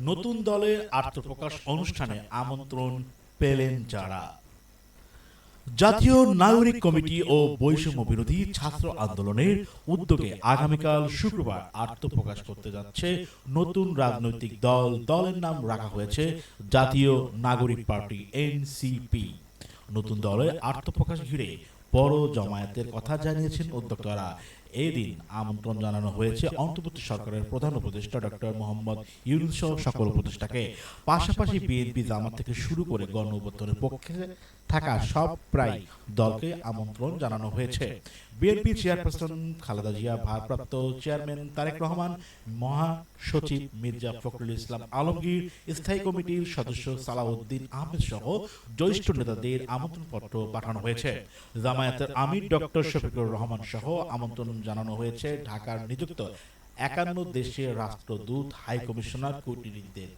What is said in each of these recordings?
নতুন দলে আত্মপ্রকাশ অনুষ্ঠানে আমন্ত্রণ পেলেন যারা। জাতীয় নাগরিক কমিটি ও বৈষম্য বিরোধী ছাত্র আন্দোলনের উদ্যোগে আগামীকাল শুক্রবার আত্মপ্রকাশ করতে যাচ্ছে নতুন রাজনৈতিক দল। দলের নাম রাখা হয়েছে জাতীয় নাগরিক পার্টি, এনসিপি। নতুন দলে আত্মপ্রকাশ ঘিরে বড় জমায়েতের কথা জানিয়েছেন উদ্যোক্তারা এদিন আমন্ত্রণ জানানো হয়েছে অন্তর্বর্তী সরকারের প্রধান উপদেষ্টা ডক্টর মোহাম্মদ ইউনুস সহ সকল উপদেষ্টাকে। পাশাপাশি বিএনপি জামাত থেকে শুরু করে গণ পক্ষে থাকা সব প্রায় দলকে আমন্ত্রণ জানানো হয়েছে। বিএনপি চেয়ারপারসন খালেদা জিয়া, ভারপ্রাপ্ত চেয়ারম্যান তারেক রহমান, মহাসচিব মির্জা ফখরুল ইসলাম আলমগীর, স্থায়ী কমিটির সদস্য সালাউদ্দিন আহমেদ সহ জ্যেষ্ঠ নেতাদের আমন্ত্রণপত্র পাঠানো হয়েছে। জামায়াতের আমির ডক্টর শফিকুর রহমান সহ আমন্ত্রণ জানানো হয়েছে ঢাকার নিযুক্ত একান্ন দেশের রাষ্ট্রদূত হাই কমিশনার কূটনীতিকদের।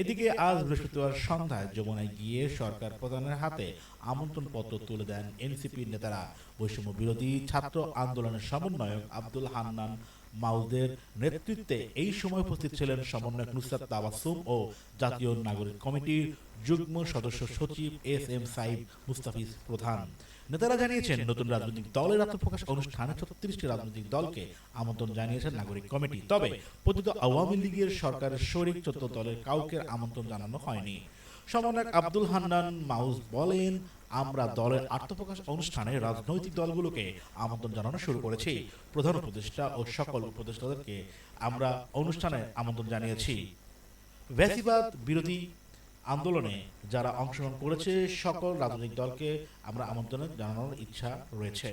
এদিকে আজ বৃহস্পতিবার সন্ধ্যায় যমুনায় গিয়ে সরকার প্রধানের হাতে আমন্ত্রণ পত্র তুলে দেন এনসিপির নেতারা। বৈষম্য বিরোধী ছাত্র আন্দোলনের সমন্বয়ক আব্দুল হান্নান মাউদের নেতৃত্বে এই সময় উপস্থিত ছিলেন সমন্বয়ক নুসরাত তাবাসুম ও জাতীয় নাগরিক কমিটির যুগ্ম সদস্য সচিব এস এম সাইদ মুস্তাফিজ প্রধান নেতারা জানিয়েছেন নতুন রাজনৈতিক দলের আত্মপ্রকাশ অনুষ্ঠানে ছত্রিশটি রাজনৈতিক দলকে আমন্ত্রণ জানিয়েছেন নাগরিক কমিটি। তবে পতিত আওয়ামী লীগের সরকারের শরিক চোদ্দ দলের কাউকে আমন্ত্রণ জানানো হয়নি। সমন্বয়ক আব্দুল হান্নান মাউস বলেন আমরা দলের আত্মপ্রকাশ অনুষ্ঠানে রাজনৈতিক দলগুলোকে আমন্ত্রণ জানানো শুরু করেছি। প্রধান উপদেষ্টা ও সকল উপদেষ্টাদেরকে আমরা অনুষ্ঠানে আমন্ত্রণ জানিয়েছি। ভ্যাসিবাদ বিরোধী আন্দোলনে যারা অংশগ্রহণ করেছে সকল রাজনৈতিক দলকে আমরা আমন্ত্রণ জানানোর ইচ্ছা রয়েছে।